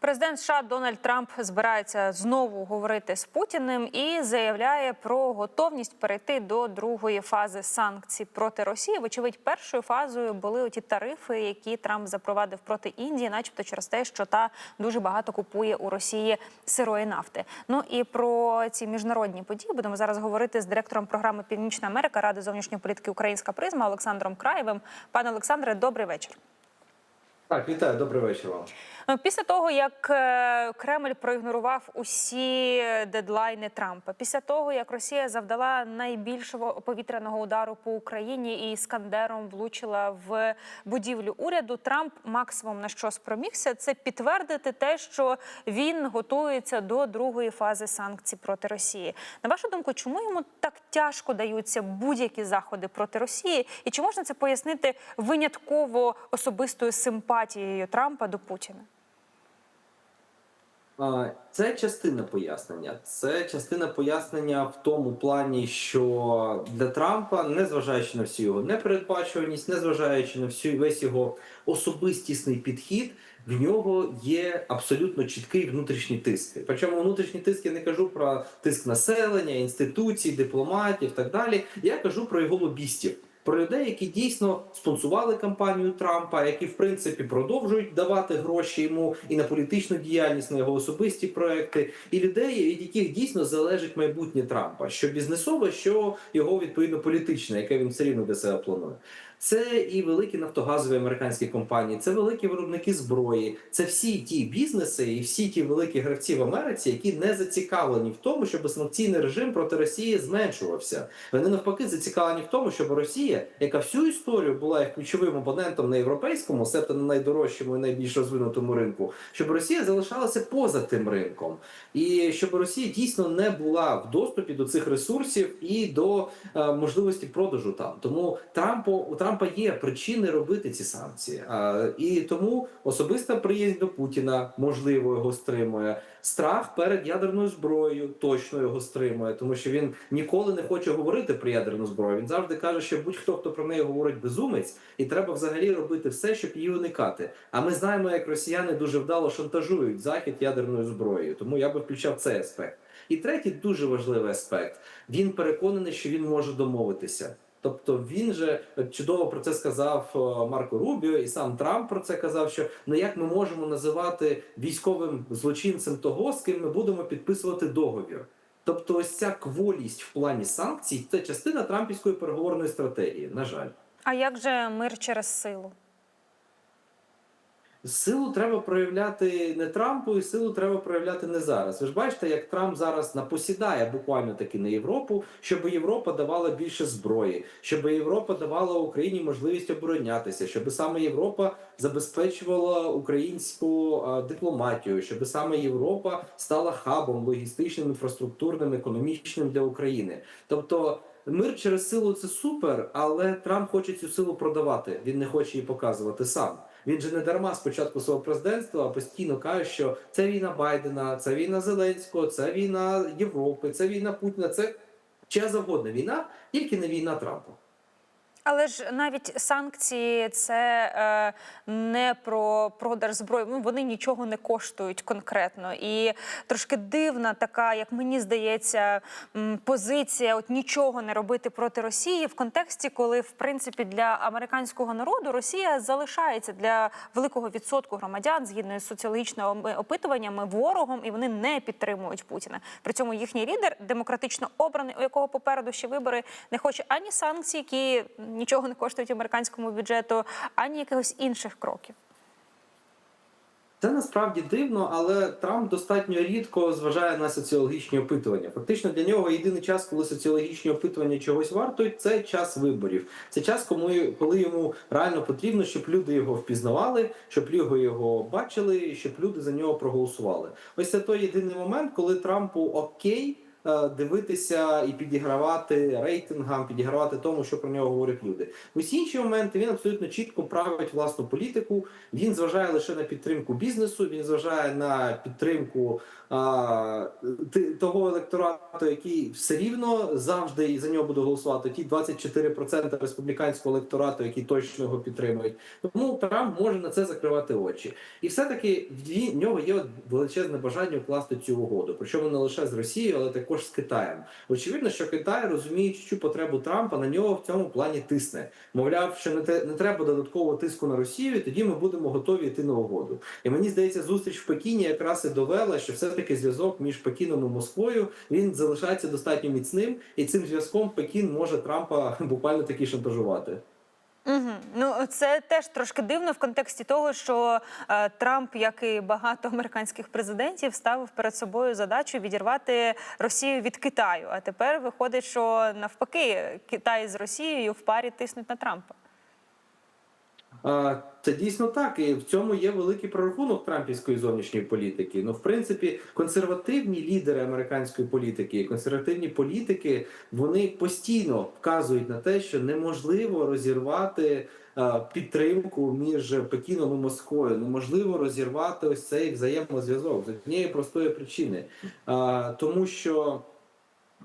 Президент США Дональд Трамп збирається знову говорити з Путіним і заявляє про готовність перейти до другої фази санкцій проти Росії. Вочевидь, першою фазою були оті тарифи, які Трамп запровадив проти Індії, начебто через те, що та дуже багато купує у Росії сирої нафти. Ну і про ці міжнародні події будемо зараз говорити з директором програми Північна Америка Ради зовнішньої політики Українська призма Олександром Краєвим. Пане Олександре, добрий вечір. Так, вітаю, добрий вечір вам. Після того, як е, Кремль проігнорував усі дедлайни Трампа, після того як Росія завдала найбільшого повітряного удару по Україні і іскандером влучила в будівлю уряду, Трамп максимум на що спромігся, це підтвердити те, що він готується до другої фази санкцій проти Росії. На вашу думку, чому йому так тяжко даються будь-які заходи проти Росії, і чи можна це пояснити винятково особистою симпатією Трампа до Путіна? Це частина пояснення. Це частина пояснення в тому плані, що для Трампа, незважаючи на всю його непередбачуваність, незважаючи на всю весь його особистісний підхід, в нього є абсолютно чіткий внутрішній тиск. Причому внутрішній тиск я не кажу про тиск населення, інституцій, дипломатів так далі. Я кажу про його лобістів. Про людей, які дійсно спонсували кампанію Трампа, які в принципі продовжують давати гроші йому і на політичну діяльність, на його особисті проекти, і людей, від яких дійсно залежить майбутнє Трампа, що бізнесове, що його відповідно політичне, яке він все рівно для себе планує. Це і великі нафтогазові американські компанії, це великі виробники зброї, це всі ті бізнеси і всі ті великі гравці в Америці, які не зацікавлені в тому, щоб санкційний режим проти Росії зменшувався. Вони навпаки зацікавлені в тому, щоб Росія, яка всю історію була як ключовим опонентом на європейському, себто на найдорожчому і найбільш розвинутому ринку, щоб Росія залишалася поза тим ринком, і щоб Росія дійсно не була в доступі до цих ресурсів і до е, можливості продажу там. Тому Трампу у Трампа є причини робити ці санкції, а, і тому особиста приязнь до Путіна можливо його стримує. Страх перед ядерною зброєю точно його стримує, тому що він ніколи не хоче говорити про ядерну зброю. Він завжди каже, що будь-хто, хто про неї говорить, безумець, і треба взагалі робити все, щоб її уникати. А ми знаємо, як росіяни дуже вдало шантажують захід ядерною зброєю. Тому я би включав цей аспект. І третій дуже важливий аспект. Він переконаний, що він може домовитися. Тобто він же чудово про це сказав е, Марко Рубіо, і сам Трамп про це казав. Що ну як ми можемо називати військовим злочинцем того, з ким ми будемо підписувати договір? Тобто, ось ця кволість в плані санкцій це частина трампівської переговорної стратегії. На жаль, А як же мир через силу? Силу треба проявляти не Трампу, і силу треба проявляти не зараз. Ви ж бачите, як Трамп зараз напосідає буквально таки на Європу, щоб Європа давала більше зброї, щоб Європа давала Україні можливість оборонятися, щоб саме Європа забезпечувала українську а, дипломатію, щоб саме Європа стала хабом логістичним, інфраструктурним, економічним для України. Тобто. Мир через силу це супер, але Трамп хоче цю силу продавати. Він не хоче її показувати сам. Він же не дарма спочатку свого президентства постійно каже, що це війна Байдена, це війна Зеленського, це війна Європи, це війна Путіна. Це чия завгодна війна, тільки не війна Трампа. Але ж навіть санкції це е, не про продаж зброї. Ну вони нічого не коштують конкретно. І трошки дивна така, як мені здається, позиція от нічого не робити проти Росії в контексті, коли в принципі для американського народу Росія залишається для великого відсотку громадян згідно з соціологічними опитуваннями ворогом, і вони не підтримують Путіна. При цьому їхній лідер, демократично обраний, у якого попереду ще вибори, не хоче ані санкцій, які нічого не коштують американському бюджету, ані якихось інших кроків. Це насправді дивно, але Трамп достатньо рідко зважає на соціологічні опитування. Фактично для нього єдиний час, коли соціологічні опитування чогось вартують, це час виборів. Це час, коли, коли йому реально потрібно, щоб люди його впізнавали, щоб люди його бачили, щоб люди за нього проголосували. Ось це той єдиний момент, коли Трампу окей. Е, дивитися і підігравати рейтингам, підігравати тому, що про нього говорять люди. Усі інші моменти він абсолютно чітко править власну політику. Він зважає лише на підтримку бізнесу. Він зважає на підтримку а, того електорату, який все рівно завжди і за нього буде голосувати. Ті 24% республіканського електорату, які точно його підтримують. Тому Трамп може на це закривати очі. І все-таки в нього є величезне бажання укласти цю угоду. Причому не лише з Росією, але також з Китаєм. Очевидно, що Китай, розуміючи потребу Трампа, на нього в цьому плані тисне. Мовляв, що не, те, не треба додаткового тиску на Росію, і тоді ми будемо готові йти на угоду. І мені здається, зустріч в Пекіні якраз і довела, що все-таки зв'язок між Пекіном і Москвою він залишається достатньо міцним, і цим зв'язком Пекін може Трампа буквально таки шантажувати. Угу. Ну це теж трошки дивно в контексті того, що е, Трамп, як і багато американських президентів, ставив перед собою задачу відірвати Росію від Китаю. А тепер виходить, що навпаки Китай з Росією в парі тиснуть на Трампа. Це дійсно так, і в цьому є великий прорахунок трампівської зовнішньої політики. Ну, в принципі, консервативні лідери американської політики, консервативні політики, вони постійно вказують на те, що неможливо розірвати підтримку між Пекіном і Москвою. Неможливо розірвати ось цей взаємозв'язок з однієї простої причини, тому що.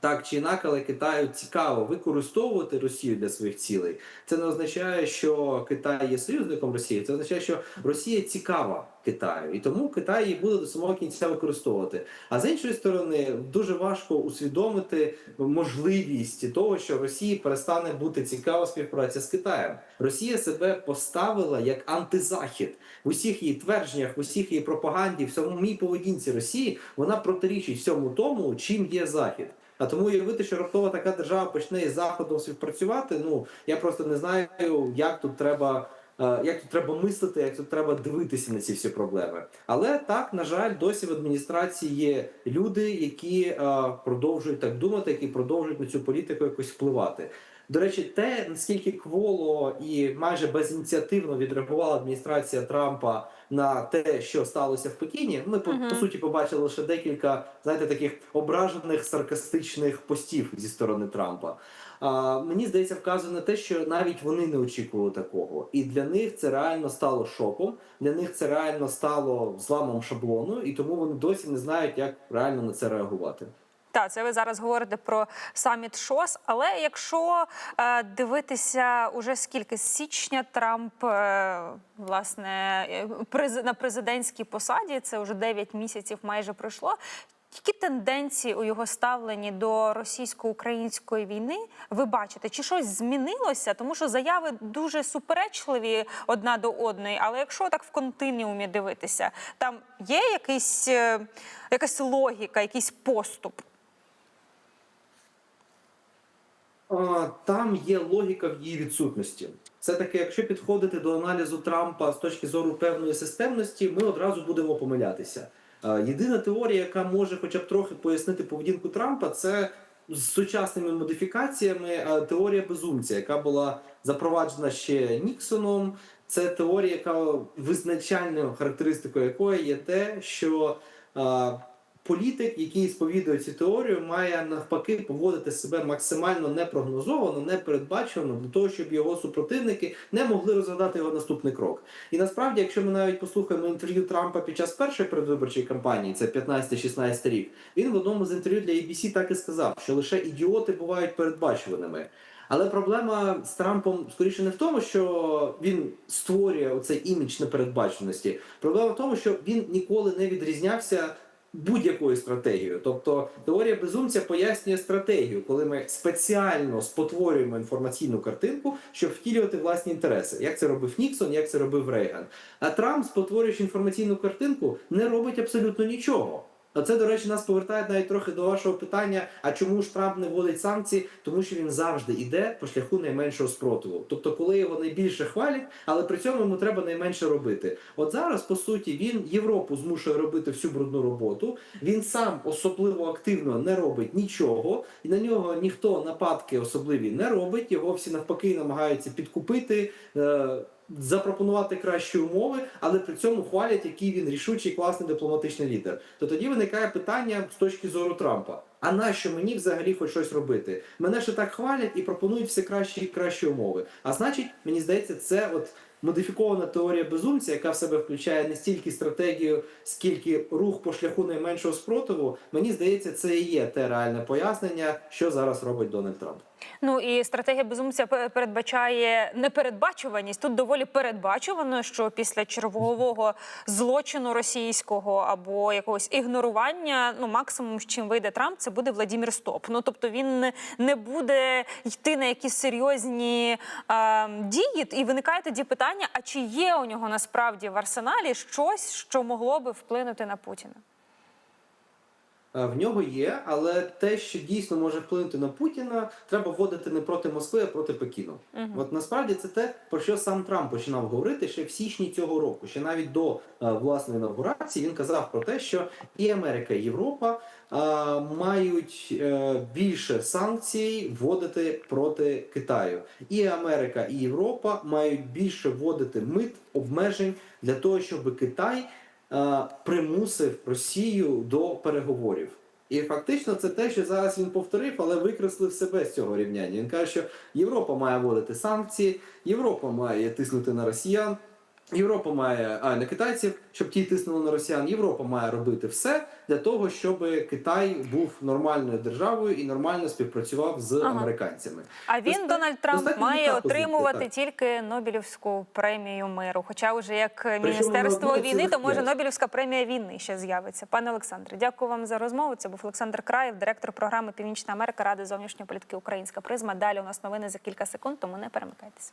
Так чи інакше, Китаю цікаво використовувати Росію для своїх цілей. Це не означає, що Китай є союзником Росії. Це означає, що Росія цікава Китаю, і тому Китай її буде до самого кінця використовувати. А з іншої сторони, дуже важко усвідомити можливість того, що Росії перестане бути цікава співпраця з Китаєм. Росія себе поставила як антизахід в усіх її твердженнях, в усіх її пропаганді, в самій поведінці Росії вона протирічить всьому тому, чим є захід. А тому уявити, що раптово така держава почне із заходом співпрацювати. Ну я просто не знаю, як тут треба. Е, Як тут треба мислити, як тут треба дивитися на ці всі проблеми, але так на жаль, досі в адміністрації є люди, які е, продовжують так думати, які продовжують на цю політику якось впливати. До речі, те наскільки кволо і майже безініціативно відреагувала адміністрація Трампа на те, що сталося в Пекіні, ми по, Мгм. по суті побачили лише декілька знаєте таких ображених саркастичних постів зі сторони Трампа. Мені здається, вказує на те, що навіть вони не очікували такого, і для них це реально стало шоком. Для них це реально стало зламом шаблону, і тому вони досі не знають, як реально на це реагувати. Так, це ви зараз говорите про саміт ШОС. Але якщо е, дивитися уже скільки з січня Трамп е, власне е, приз, на президентській посаді, це вже 9 місяців майже пройшло. Які тенденції у його ставленні до російсько-української війни ви бачите? Чи щось змінилося? Тому що заяви дуже суперечливі одна до одної. Але якщо так в континіумі дивитися, там є якийсь, е, якась логіка, якийсь поступ. Там є логіка в її відсутності. Це таки, якщо підходити до аналізу Трампа з точки зору певної системності, ми одразу будемо помилятися. А, Єдина теорія, яка може хоча б трохи пояснити поведінку Трампа, це з сучасними модифікаціями теорія безумця, яка була запроваджена ще Ніксоном. Це теорія, яка визначальною характеристикою якої є те, що а, політик, який сповідує цю теорію, має навпаки поводити себе максимально непрогнозовано, непередбачувано для того, щоб його супротивники не могли розгадати його наступний крок. І насправді, якщо ми навіть послухаємо інтерв'ю Трампа під час першої передвиборчої кампанії, це 15-16 рік, він в одному з інтерв'ю для ABC так і сказав, що лише ідіоти бувають передбачуваними. Але проблема з Трампом скоріше не в тому, що він створює оцей імідж непередбаченості. Проблема в тому, що він ніколи не відрізнявся будь-якою стратегією. Тобто теорія безумця пояснює стратегію, коли ми спеціально спотворюємо інформаційну картинку, щоб втілювати власні інтереси. Як це робив Ніксон, як це робив Рейган. А Трамп, спотворюючи інформаційну картинку, не робить абсолютно нічого. А це, до речі, нас повертає навіть трохи до вашого питання: а чому ж Трамп не вводить санкції? Тому що він завжди йде по шляху найменшого спротиву. Тобто, коли його найбільше хвалять, але при цьому йому треба найменше робити. От зараз, по суті, він Європу змушує робити всю брудну роботу. Він сам особливо активно не робить нічого, і на нього ніхто нападки особливі не робить. Його всі навпаки намагаються підкупити. Запропонувати кращі умови, але при цьому хвалять, який він рішучий, класний дипломатичний лідер. То тоді виникає питання з точки зору Трампа: А нащо мені взагалі хоч щось робити? Мене ще так хвалять і пропонують все кращі і кращі умови. А значить, мені здається, це от модифікована теорія безумця, яка в себе включає не стільки стратегію, скільки рух по шляху найменшого спротиву. Мені здається, це і є те реальне пояснення, що зараз робить Дональд Трамп. Ну і стратегія безумця передбачає непередбачуваність. Тут доволі передбачувано, що після чергового злочину російського або якогось ігнорування, ну максимум, з чим вийде Трамп, це буде Владімір Стоп. Ну тобто він не- буде йти на якісь серйозні е, дії. І виникає тоді питання: а чи є у нього насправді в арсеналі щось, що могло би вплинути на Путіна? Е, В нього є, але те, що дійсно може вплинути на Путіна, треба вводити не проти Москви, а проти Пекіну. От насправді це те, про що сам Трамп починав говорити ще в січні цього року. Ще навіть до е, власної інавгурації він казав про те, що і Америка, і Європа е, мають е, більше санкцій вводити проти Китаю. І Америка, і Європа мають більше вводити мит обмежень для того, щоб Китай примусив Росію до переговорів. І фактично це те, що зараз він повторив, але викреслив себе з цього рівняння. Він каже, що Європа має вводити санкції, Європа має тиснути на росіян, Європа має а не китайців, щоб ті тиснули на росіян. Європа має робити все для того, щоб Китай був нормальною державою і нормально співпрацював з Ага. американцями. А він Доста- Дональд Трамп достатньо має відверто отримувати звідти, тільки Нобелівську премію миру. Хоча вже як міністерство війни, то може п'ять. Нобелівська премія війни ще з'явиться. Пане Олександре, дякую вам за розмову. Це був Олександр Краєв, директор програми Північна Америка Ради зовнішньої політики Українська призма. Далі у нас новини за кілька секунд, тому не перемикайтеся.